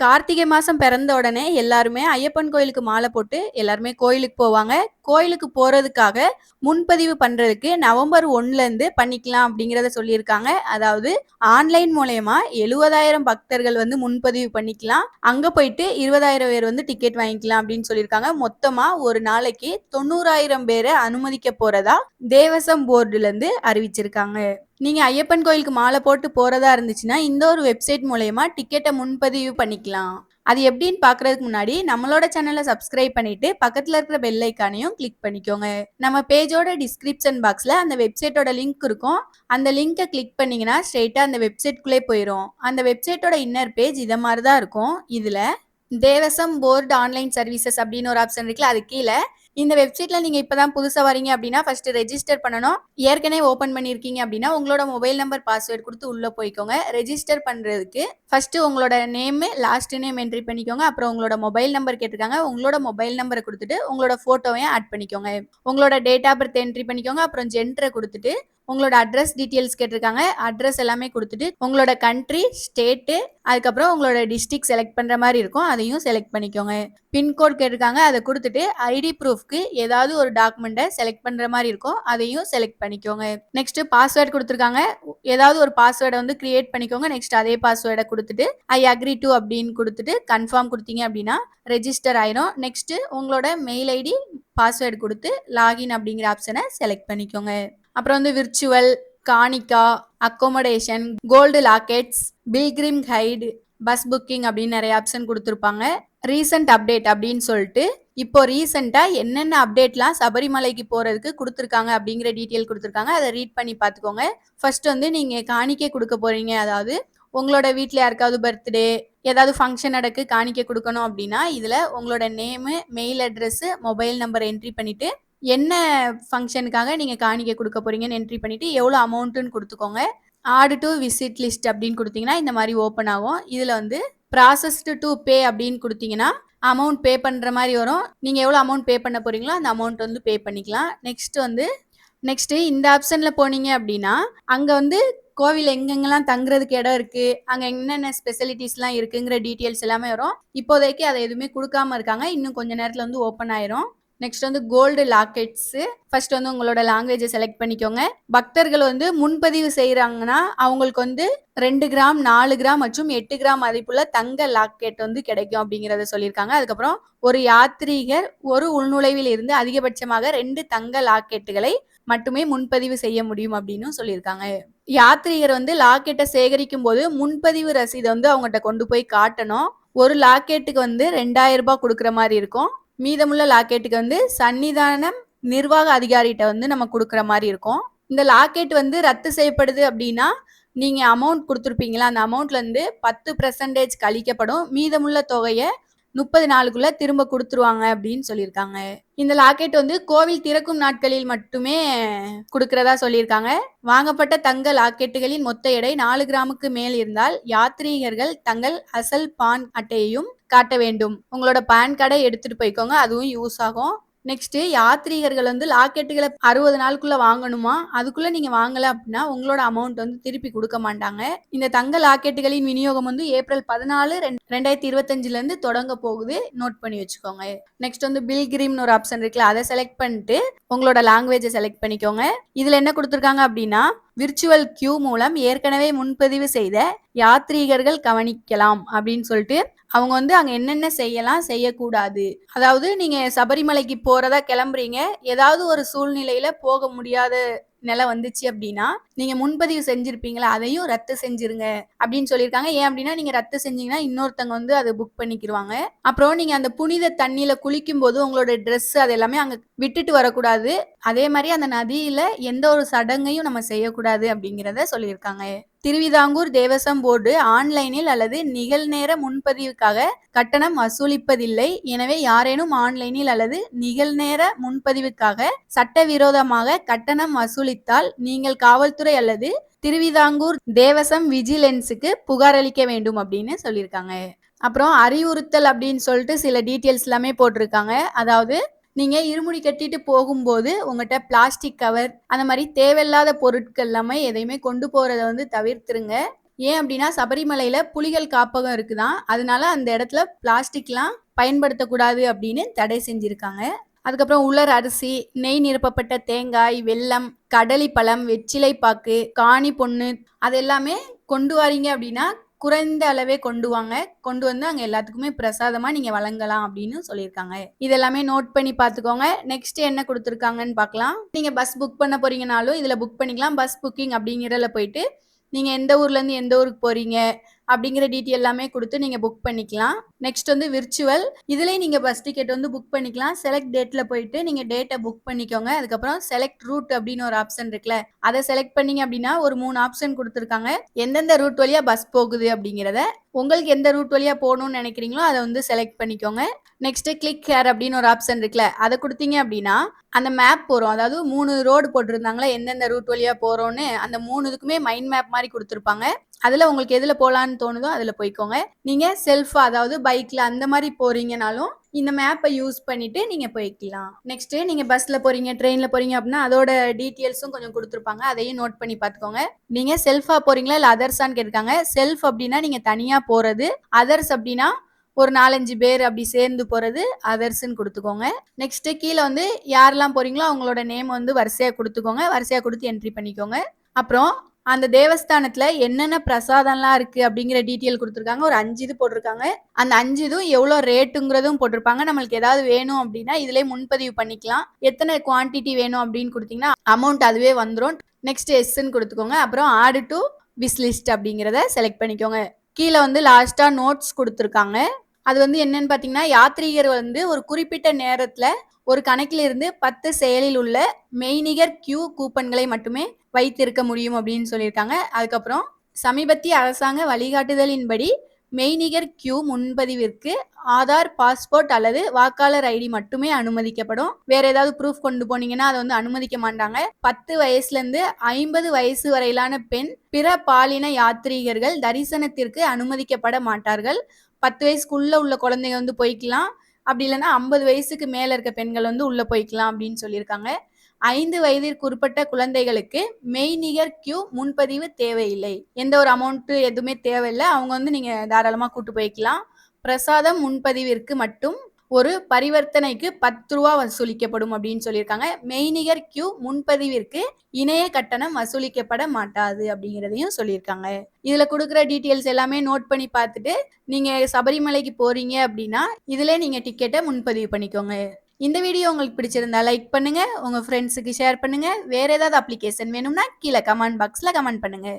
கார்த்திகை மாசம் பிறந்த உடனே எல்லாருமே ஐயப்பன் கோயிலுக்கு மாலை போட்டு எல்லாருமே கோயிலுக்கு போவாங்க. கோயிலுக்கு போறதுக்காக முன்பதிவு பண்றதுக்கு நவம்பர் ஒன்லேருந்து இருந்து பண்ணிக்கலாம் அப்படிங்கறத சொல்லியிருக்காங்க. அதாவது ஆன்லைன் மூலயமா எழுபதாயிரம் பக்தர்கள் வந்து முன்பதிவு பண்ணிக்கலாம். அங்க போயிட்டு இருபதாயிரம் பேர் வந்து டிக்கெட் வாங்கிக்கலாம் அப்படின்னு சொல்லியிருக்காங்க. மொத்தமா ஒரு நாளைக்கு தொண்ணூறாயிரம் பேரை அனுமதிக்க போறதா தேவசம் போர்டுல இருந்து அறிவிச்சிருக்காங்க. நீங்கள் ஐயப்பன் கோயிலுக்கு மாலை போட்டு போகிறதா இருந்துச்சுன்னா இந்த ஒரு வெப்சைட் மூலயமா டிக்கெட்டை முன்பதிவு பண்ணிக்கலாம். அது எப்படின்னு பார்க்கறதுக்கு முன்னாடி நம்மளோட சேனலை சப்ஸ்கிரைப் பண்ணிட்டு பக்கத்தில் இருக்கிற பெல் ஐக்கானையும் கிளிக் பண்ணிக்கோங்க. நம்ம பேஜோட டிஸ்கிரிப்ஷன் பாக்ஸில் அந்த வெப்சைட்டோட லிங்க் இருக்கும். அந்த லிங்கை கிளிக் பண்ணிங்கன்னா ஸ்ட்ரெயிட்டாக அந்த வெப்சைட்குள்ளே போயிடும் அந்த வெப்சைட்டோட இன்னர் பேஜ் இதை மாதிரி தான் இருக்கும். இதில் தேவசம் போர்டு ஆன்லைன் சர்வீசஸ் அப்படின்னு ஒரு ஆப்ஷன் இருக்குல்ல அது கீழே இந்த வெப்சைட்ல நீங்க இப்பதான் புதுசா வரீங்க அப்படின்னா ஃபர்ஸ்ட் ரெஜிஸ்டர் பண்ணணும். ஏற்கனவே ஓபன் பண்ணிருக்கீங்க அப்படின்னா உங்களோட மொபைல் நம்பர் பாஸ்வேர்ட் கொடுத்து உள்ள போய்க்கோங்க. ரெஜிஸ்டர் பண்றதுக்கு ஃபர்ஸ்ட் உங்களோட நேம் லாஸ்ட் நேம் என்ட்ரி பண்ணிக்கோங்க. அப்புறம் உங்களோட மொபைல் நம்பர் கேட்டிருக்காங்க. உங்களோட மொபைல் நம்பரை கொடுத்துட்டு உங்களோட போட்டோவையும் ஆட் பண்ணிக்கோங்க. உங்களோட டேட் ஆஃப் பர்த் என்ட்ரி பண்ணிக்கோங்க. அப்புறம் ஜென்டரை கொடுத்துட்டு உங்களோட அட்ரஸ் டீட்டெயில்ஸ் கேட்டிருக்காங்க. அட்ரஸ் எல்லாமே கொடுத்துட்டு உங்களோட கண்ட்ரி ஸ்டேட்டு அதுக்கப்புறம் உங்களோட டிஸ்ட்ரிக் செலக்ட் பண்ணுற மாதிரி இருக்கும். அதையும் செலக்ட் பண்ணிக்கோங்க. பின்கோட் கேட்டிருக்காங்க. அதை கொடுத்துட்டு ஐடி ப்ரூஃப் ப்ரூஃப்க்கு ஏதாவது ஒரு டாக்குமெண்ட்டை செலக்ட் பண்ணுற மாதிரி இருக்கும் அதையும் செலக்ட் பண்ணிக்கோங்க. நெக்ஸ்ட் பாஸ்வேர்டு கொடுத்துருக்காங்க. ஏதாவது ஒரு பாஸ்வேர்டை வந்து கிரியேட் பண்ணிக்கோங்க. நெக்ஸ்ட் அதே பாஸ்வேர்டை கொடுத்துட்டு ஐ அக்ரி டு அப்படின்னு கொடுத்துட்டு கன்ஃபார்ம் கொடுத்தீங்க அப்படின்னா ரெஜிஸ்டர் ஆயிரும். நெக்ஸ்ட் உங்களோட மெயில் ஐடி பாஸ்வேர்டு கொடுத்து லாகின் அப்படிங்கிற ஆப்ஷனை செலக்ட் பண்ணிக்கோங்க. அப்புறம் வந்து virtual காணிக்கா accommodation gold lockets pilgrim guide bus booking அப்படின்னு நிறைய ஆப்ஷன் கொடுத்துருப்பாங்க. ரீசன்ட் அப்டேட் அப்படின்னு சொல்லிட்டு இப்போ ரீசெண்டாக என்னென்ன அப்டேட்லாம் சபரிமலைக்கு போகிறதுக்கு கொடுத்துருக்காங்க அப்படிங்கிற டீட்டெயில் கொடுத்துருக்காங்க. அதை ரீட் பண்ணி பார்த்துக்கோங்க. ஃபர்ஸ்ட் வந்து நீங்கள் காணிக்கை கொடுக்க போகிறீங்க அதாவது உங்களோட வீட்டில் யாருக்காவது பர்த்டே ஏதாவது ஃபங்க்ஷன் நடக்கு காணிக்கை கொடுக்கணும் அப்படின்னா இதில் உங்களோட name mail address mobile number entry பண்ணிவிட்டு என்ன ஃபங்க்ஷனுக்காக நீங்கள் காணிக்கை கொடுக்க போகிறீங்கன்னு என்ட்ரி பண்ணிவிட்டு எவ்வளோ அமௌண்ட்டுன்னு கொடுத்துக்கோங்க. ஆடு டு விசிட் லிஸ்ட் அப்படின்னு கொடுத்தீங்கன்னா இந்த மாதிரி ஓப்பன் ஆகும். இதில் வந்து ப்ராசஸ்டு டு பே அப்படின்னு கொடுத்தீங்கன்னா அமௌண்ட் பே பண்ணுற மாதிரி வரும். நீங்கள் எவ்வளோ அமௌண்ட் பே பண்ண போகிறீங்களோ அந்த அமௌண்ட் வந்து பே பண்ணிக்கலாம். நெக்ஸ்ட் வந்து நெக்ஸ்ட்டு இந்த ஆப்ஷனில் போனீங்க அப்படின்னா அங்கே வந்து கோவில் எங்கெங்கெல்லாம் தங்குறதுக்கு இடம் இருக்கு அங்கே என்னென்ன ஸ்பெசிலிட்டிஸ்லாம் இருக்குங்கிற டீட்டெயில்ஸ் எல்லாமே வரும். இப்போதைக்கு அதை எதுவுமே கொடுக்காம இருக்காங்க. இன்னும் கொஞ்ச நேரத்தில் வந்து ஓப்பன் ஆயிரும். நெக்ஸ்ட் வந்து கோல்டு லாக்கெட்ஸு ஃபர்ஸ்ட் வந்து உங்களோட லாங்குவேஜை செலக்ட் பண்ணிக்கோங்க. பக்தர்கள் வந்து முன்பதிவு செய்கிறாங்கன்னா அவங்களுக்கு வந்து ரெண்டு கிராம் நாலு கிராம் மற்றும் எட்டு கிராம் மதிப்புள்ள தங்க லாக்கெட் வந்து கிடைக்கும் அப்படிங்கிறத சொல்லியிருக்காங்க. அதுக்கப்புறம் ஒரு யாத்ரீகர் ஒரு உள்நுழைவில் இருந்து அதிகபட்சமாக ரெண்டு தங்க லாக்கெட்டுகளை மட்டுமே முன்பதிவு செய்ய முடியும் அப்படின்னு சொல்லியிருக்காங்க. யாத்ரீகர் வந்து லாக்கெட்டை சேகரிக்கும் போது முன்பதிவு ரசீதை வந்து அவங்ககிட்ட கொண்டு போய் காட்டணும். ஒரு லாக்கெட்டுக்கு வந்து ரெண்டாயிரம் ரூபாய் கொடுக்குற மாதிரி இருக்கும். மீதமுள்ள லாக்கெட்டுக்கு வந்து சன்னிதானம் நிர்வாக அதிகாரிகிட்ட வந்து நம்ம கொடுக்குற மாதிரி இருக்கும். இந்த லாக்கெட் வந்து ரத்து செய்யப்படுது அப்படின்னா நீங்கள் அமௌண்ட் கொடுத்துருப்பீங்களா? அந்த அமௌண்ட்லேருந்து பத்து பர்சன்டேஜ் கழிக்கப்படும். மீதமுள்ள தொகையை முப்பது நாளுக்குள்ள திரும்ப கொடுத்துருவாங்க அப்படின்னு சொல்லியிருக்காங்க. இந்த லாக்கெட் வந்து கோவில் திறக்கும் நாட்களில் மட்டுமே கொடுக்கறதா சொல்லியிருக்காங்க. வாங்கப்பட்ட தங்க லாக்கெட்டுகளின் மொத்த எடை நாலு கிராமுக்கு மேல் இருந்தால் யாத்ரீகர்கள் தங்கள் அசல் பான் அட்டையையும் காட்ட வேண்டும். உங்களோட பான் கார்டை எடுத்துட்டு போய்க்கோங்க அதுவும் யூஸ் ஆகும். நெக்ஸ்ட் யாத்ரீகர்கள் வந்து லாக்கெட்டுகளை அறுபது நாளுக்குள்ள வாங்கணுமா? அதுக்குள்ள நீங்க வாங்கல அப்படின்னா உங்களோட அமௌண்ட் வந்து திருப்பி கொடுக்க மாட்டாங்க. இந்த தங்க லாக்கெட்டுகளின் விநியோகம் வந்து ஏப்ரல் பதினாலு ரெண்டாயிரத்தி இருபத்தஞ்சுல இருந்து தொடங்க போகுது. நோட் பண்ணி வச்சுக்கோங்க. நெக்ஸ்ட் வந்து பில் கிரீம்னு ஒரு ஆப்ஷன் இருக்குல்ல அதை செலக்ட் பண்ணிட்டு உங்களோட லாங்குவேஜை செலக்ட் பண்ணிக்கோங்க. இதுல என்ன கொடுத்துருக்காங்க அப்படின்னா விர்ச்சுவல் கியூ மூலம் ஏற்கனவே முன்பதிவு செய்த யாத்ரீகர்கள் கவனிக்கலாம் அப்படின்னு சொல்லிட்டு அவங்க வந்து அங்கே என்னென்ன செய்யலாம் செய்யக்கூடாது. அதாவது நீங்கள் சபரிமலைக்கு போகிறதா கிளம்புறீங்க. ஏதாவது ஒரு சூழ்நிலையில் போக முடியாத நிலை வந்துச்சு அப்படின்னா நீங்க முன்பதிவு செஞ்சிருப்பீங்களா? அதையும் ரத்து செஞ்சிருங்க அப்படின்னு சொல்லியிருக்காங்க. ஏன் அப்படின்னா நீங்க ரத்து செஞ்சீங்கன்னா இன்னொருத்தவங்க வந்து அதை புக் பண்ணிக்கிருவாங்க. அப்புறம் நீங்க அந்த புனித தண்ணியில குளிக்கும் போது உங்களோட ட்ரெஸ் அது எல்லாமே அங்க விட்டுட்டு வரக்கூடாது. அதே மாதிரி அந்த நதியில எந்த ஒரு சடங்கையும் நம்ம செய்யக்கூடாது அப்படிங்கிறத சொல்லியிருக்காங்க. திருவிதாங்கூர் தேவசம் போர்டு ஆன்லைனில் அல்லது நிகழ்நேர முன்பதிவுக்காக கட்டணம் வசூலிப்பதில்லை. எனவே யாரேனும் ஆன்லைனில் அல்லது நிகழ்நேர முன்பதிவுக்காக சட்டவிரோதமாக கட்டணம் வசூலித்தால் நீங்கள் காவல்துறை அல்லது திருவிதாங்கூர் தேவசம் விஜிலன்ஸுக்கு புகார் அளிக்க வேண்டும் அப்படின்னு சொல்லியிருக்காங்க. அப்புறம் அறிவுறுத்தல் அப்படின்னு சொல்லிட்டு சில டீட்டெயில்ஸ் எல்லாமே போட்டிருக்காங்க. அதாவது நீங்க இருமுடி கட்டிட்டு போகும்போது உங்கள்கிட்ட பிளாஸ்டிக் கவர் அந்த மாதிரி தேவையில்லாத பொருட்கள் எல்லாமே எதையுமே கொண்டு போறதை வந்து தவிர்த்துருங்க. ஏன் அப்படின்னா சபரிமலையில புலிகள் காப்பகம் இருக்குதான் அதனால அந்த இடத்துல பிளாஸ்டிக்லாம் பயன்படுத்தக்கூடாது அப்படின்னு தடை செஞ்சிருக்காங்க. அதுக்கப்புறம் உலர் அரிசி நெய் நிரப்பப்பட்ட தேங்காய் வெல்லம் கடலி பழம் வெற்றிலை பாக்கு காணி பொண்ணு அது எல்லாமே கொண்டு வாரீங்க அப்படின்னா குறைந்த அளவே கொண்டு வாங்க. கொண்டு வந்து அங்கே எல்லாத்துக்குமே பிரசாதமாக நீங்கள் வழங்கலாம் அப்படின்னு சொல்லியிருக்காங்க. இதெல்லாமே நோட் பண்ணி பார்த்துக்கோங்க. நெக்ஸ்ட் என்ன கொடுத்துருக்காங்கன்னு பார்க்கலாம். நீங்கள் பஸ் புக் பண்ண போறீங்கனாலும் இதில் புக் பண்ணிக்கலாம். பஸ் புக்கிங் அப்படிங்கிறதுல போயிட்டு நீங்கள் எந்த ஊர்லேருந்து எந்த ஊருக்கு போகிறீங்க அப்படிங்கிற டீட்டெயில் எல்லாமே கொடுத்து நீங்கள் புக் பண்ணிக்கலாம். நெக்ஸ்ட் வந்து விர்ச்சுவல் இதுலேயும் நீங்கள் பஸ் டிக்கெட் வந்து புக் பண்ணிக்கலாம். செலக்ட் டேட்டில் போயிட்டு நீங்கள் டேட்டை புக் பண்ணிக்கோங்க. அதுக்கப்புறம் செலக்ட் ரூட் அப்படின்னு ஒரு ஆப்ஷன் இருக்குல்ல அதை செலக்ட் பண்ணீங்க அப்படின்னா ஒரு மூணு ஆப்ஷன் கொடுத்துருக்காங்க. எந்தெந்த ரூட் வழியாக பஸ் போகுது அப்படிங்கிறத உங்களுக்கு எந்த ரூட் வழியாக போகணும்னு நினைக்கிறீங்களோ அதை வந்து செலக்ட் பண்ணிக்கோங்க. நெக்ஸ்ட் கிளிக் ஹேர் அப்படின்னு ஒரு ஆப்ஷன் இருக்குல்ல அதை கொடுத்தீங்க அப்படின்னா அந்த மேப் போகிறோம் அதாவது மூணு ரோடு போட்டிருந்தாங்களே எந்தெந்த ரூட் வழியாக போகிறோன்னு அந்த மூணு இதுக்குமே மைண்ட் மேப் மாதிரி கொடுத்துருப்பாங்க. அதில் உங்களுக்கு எதில் போகலான்னு தோணுதோ அதில் போய்க்கோங்க. நீங்கள் செல்ஃபாக அதாவது பைக்கில் அந்த மாதிரி போகிறீங்கனாலும் இந்த மேப்பை யூஸ் பண்ணிட்டு நீங்கள் போய்க்கலாம். நெக்ஸ்ட் நீங்கள் பஸ்ல போகிறீங்க ட்ரெயினில் போகிறீங்க அப்படின்னா அதோட டீட்டெயில்ஸும் கொஞ்சம் கொடுத்துருப்பாங்க. அதையும் நோட் பண்ணி பார்த்துக்கோங்க. நீங்கள் செல்ஃபாக போகிறீங்களா இல்லை அதர்ஸான்னு கேட்டிருக்காங்க. செல்ஃப் அப்படின்னா நீங்கள் தனியாக போகிறது அதர்ஸ் அப்படின்னா ஒரு நாலஞ்சு பேர் அப்படி சேர்ந்து போகிறது அதர்ஸ்ன்னு கொடுத்துக்கோங்க. நெக்ஸ்ட் கீழே வந்து யாரெல்லாம் போகிறீங்களோ அவங்களோட நேம் வந்து வரிசையாக கொடுத்துக்கோங்க. வரிசையாக கொடுத்து என்ட்ரி பண்ணிக்கோங்க. அப்புறம் அந்த தேவஸ்தானத்துல என்னென்ன பிரசாதம்லாம் இருக்கு அப்படிங்கிற டீட்டெயில் கொடுத்துருக்காங்க. ஒரு அஞ்சு இது போட்டிருக்காங்க. அந்த அஞ்சு இதுவும் எவ்வளோ ரேட்டுங்கிறதும் போட்டிருப்பாங்க. நம்மளுக்கு ஏதாவது வேணும் அப்படின்னா இதுலேயே முன்பதிவு பண்ணிக்கலாம். எத்தனை குவான்டிட்டி வேணும் அப்படின்னு கொடுத்தீங்கன்னா அமௌண்ட் அதுவே வந்துடும் நெக்ஸ்ட் எஸ்ன்னு கொடுத்துக்கோங்க. அப்புறம் ஆடு டு விஸ் லிஸ்ட் அப்படிங்கிறத செலக்ட் பண்ணிக்கோங்க. கீழே வந்து லாஸ்ட்டாக நோட்ஸ் கொடுத்துருக்காங்க. அது வந்து என்னன்னு பார்த்தீங்கன்னா யாத்ரீகர் வந்து ஒரு குறிப்பிட்ட நேரத்தில் ஒரு கணக்கில் இருந்து பத்து செயலில் உள்ள மெய்நிகர் கியூ கூப்பன்களை மட்டுமே வைத்திருக்க முடியும் அப்படின்னு சொல்லியிருக்காங்க. அதுக்கப்புறம் சமீபத்திய அரசாங்க வழிகாட்டுதலின்படி மெய்நிகர் கியூ முன்பதிவிற்கு ஆதார் பாஸ்போர்ட் அல்லது வாக்காளர் ஐடி மட்டுமே அனுமதிக்கப்படும். வேற ஏதாவது ப்ரூஃப் கொண்டு போனீங்கன்னா அதை வந்து அனுமதிக்க மாட்டாங்க. பத்து வயசுல இருந்து ஐம்பது வயசு வரையிலான பெண் பிற பாலின யாத்ரீகர்கள் தரிசனத்திற்கு அனுமதிக்கப்பட மாட்டார்கள். பத்து வயசுக்குள்ள உள்ள குழந்தைங்க வந்து போய்க்கலாம். அப்படி இல்லைன்னா ஐம்பது வயசுக்கு மேல இருக்க பெண்கள் வந்து உள்ள போய்க்கலாம் அப்படின்னு சொல்லியிருக்காங்க. ஐந்து வயதிற்குட்பட்ட குழந்தைகளுக்கு மெய்நிகர் கியூ முன்பதிவு தேவையில்லை. எந்த ஒரு அமௌண்ட்டு எதுவுமே தேவையில்லை. அவங்க வந்து நீங்கள் தாராளமாக கூட்டு போய்க்கலாம். பிரசாதம் முன்பதிவிற்கு மட்டும் ஒரு பரிவர்த்தனைக்கு பத்து ரூபா வசூலிக்கப்படும் அப்படின்னு சொல்லியிருக்காங்க. மெய்நிகர் கியூ முன்பதிவிற்கு இணைய கட்டணம் வசூலிக்கப்பட மாட்டாது அப்படிங்கிறதையும் சொல்லியிருக்காங்க. இதுல கொடுக்குற டீட்டெயில்ஸ் எல்லாமே நோட் பண்ணி பார்த்துட்டு நீங்க சபரிமலைக்கு போறீங்க அப்படின்னா இதுல நீங்க டிக்கெட்டை முன்பதிவு பண்ணிக்கோங்க. இந்த வீடியோ உங்களுக்கு பிடிச்சிருந்தா லைக் பண்ணுங்க உங்க ஃப்ரெண்ட்ஸுக்கு ஷேர் பண்ணுங்க. வேற ஏதாவது அப்ளிகேஷன் வேணும்னா கீழே கமெண்ட் பாக்ஸ்ல கமெண்ட் பண்ணுங்க.